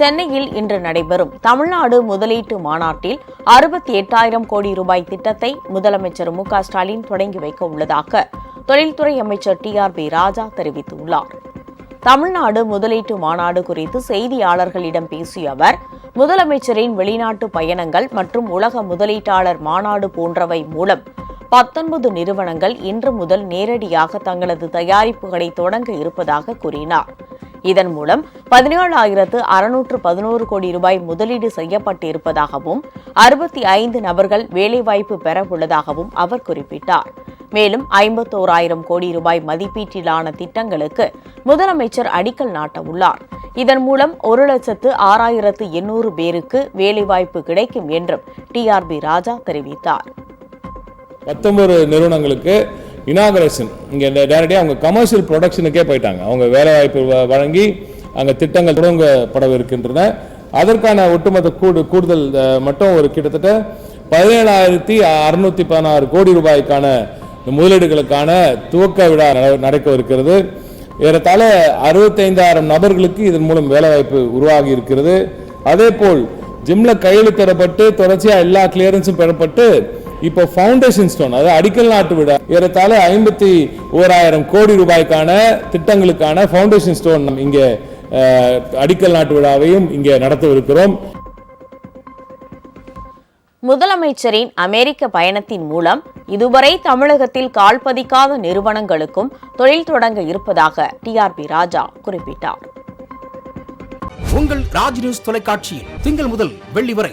சென்னையில் இன்று நடைபெறும் தமிழ்நாடு முதலீட்டு மாநாட்டில் அறுபத்தி எட்டாயிரம் கோடி ரூபாய் திட்டத்தை முதலமைச்சர் மு க ஸ்டாலின் தொடங்கி வைக்க உள்ளதாக தொழில்துறை அமைச்சர் டி ஆர் பி ராஜா தெரிவித்துள்ளார். தமிழ்நாடு முதலீட்டு மாநாடு குறித்து செய்தியாளர்களிடம் பேசிய அவர் முதலமைச்சரின் வெளிநாட்டு பயணங்கள் மற்றும் உலக முதலீட்டாளர் மாநாடு போன்றவை மூலம் பத்தொன்பது நிறுவனங்கள் இன்று முதல் நேரடியாக தங்களது தயாரிப்புகளை தொடங்க இருப்பதாக கூறினார். இதன் மூலம் பதினேழாயிரத்து அறுநூற்று பதினோரு கோடி ரூபாய் முதலீடு செய்யப்பட்டிருப்பதாகவும் அறுபத்தி ஐந்து நபர்கள் வேலைவாய்ப்பு பெற உள்ளதாகவும் அவர் குறிப்பிட்டார். மேலும் ஐம்பத்தோராயிரம் கோடி ரூபாய் மதிப்பீட்டிலான திட்டங்களுக்கு முதலமைச்சர் அடிக்கல் நாட்ட உள்ளார் இதன் மூலம் ஒரு லட்சத்து ஆறாயிரத்து எண்ணூறு பேருக்கு வேலைவாய்ப்பு கிடைக்கும் என்றும் டிஆர்பி ராஜா தெரிவித்தார். பத்தொன்பது நிறுவனங்களுக்கு இனாகரேஷன் இங்கே நேரடியாக அவங்க கமர்ஷியல் ப்ரொடக்ஷனுக்கே போயிட்டாங்க. அவங்க வேலைவாய்ப்பு வ- வழங்கி அங்கே திட்டங்கள் தொடங்கப்படவிருக்கின்றன. அதற்கான ஒட்டுமொத்த கூடு கூடுதல் மட்டும் ஒரு கிட்டத்தட்ட பதினேழாயிரத்தி அறுநூத்தி பதினாறு கோடி ரூபாய்க்கான முதலீடுகளுக்கான துவக்க விழா நட- நடக்க இருக்கிறது ஏறத்தாழ அறுபத்தைந்தாயிரம் நபர்களுக்கு இதன் மூலம் வேலைவாய்ப்பு உருவாகி இருக்கிறது அதே போல் ஜிம்ல கையெழுத்திடப்பட்டு தொடர்ச்சியாக எல்லா கிளியரன்ஸும் பெறப்பட்டு இப்போ ஃபவுண்டேஷன் ஸ்டோன் அதாவது அடிக்கல் நாட்டு விழா ஏறத்தாழ ஐம்பத்தி ஓராயிரம் கோடி ரூபாய்க்கான திட்டங்களுக்கான ஃபவுண்டேஷன் ஸ்டோன் நம்ம இங்கே அடிக்கல் நாட்டு விழாவையும் இங்கே நடத்தவிருக்கிறோம். முதலமைச்சரின் அமெரிக்க பயணத்தின் மூலம் இதுவரை தமிழகத்தில் கால் பதிக்காத நிறுவனங்களுக்கும் தொழில் தொடங்க இருப்பதாக டிஆர்பி ராஜா குறிப்பிட்டார். உங்கள் ராஜ் நியூஸ் தொலைக்காட்சியில் திங்கள் முதல் வெள்ளி வரை